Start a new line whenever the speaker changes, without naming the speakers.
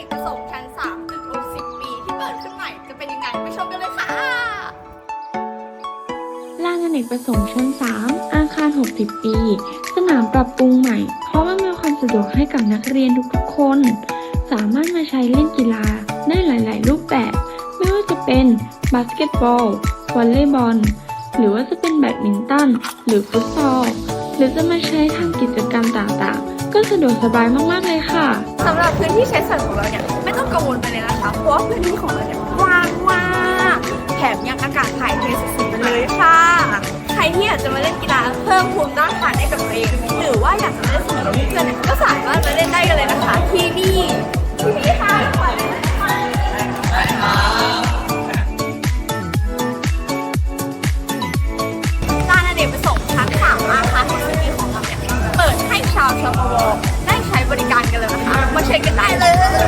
นิทประสงค์ชั้น3ตึกอบสิบปีที่เปิดขึ้นใหม่จะเป็นยังไงไปชมกันเลยค่ะ
ลานอเนกประสงค์ชั้น 3 อาคาร 60 ปี สนามปรับปรุงใหม่ เพราะว่ามีความสะดวกให้กับนักเรียนทุกๆคน สามารถมาใช้เล่นกีฬาได้หลาย ๆ รูปแบบ ไม่ว่าจะเป็นบาสเกตบอลวอลเลย์บอล หรือว่าจะเป็นแบดมินตัน หรือฟุตซอล หรือจะมาใช้ทำกิจกรรมต่าง ๆ ก็สะดวกสบายมาก ๆ เลยค่ะ
สันของเราเนี่ยไม่ต้องกังวลไปเลยนะคะ เพราะว่าพื้นที่ของเราเนี่ยกว้างมากแถมยังอากาศถ่ายเทสุดๆไปเลยค่ะ ใครที่อยากจะมาเล่นกีฬาเพิ่มภูมิต้านทานให้กับตัวเองหรือว่าอยากจะเล่นสนุกกับเพื่อนเนี่ยก็สามารถมาเล่นได้กันเลยนะคะที่นี่ที่นี่ค่ะลานอเนกประสงค์ชั้นสามอาคารของสิของเราเนี่ยเปิดให้ชาวชมรได้ใช้บร การกันเลยนะคะมาเช็คกันได้เลย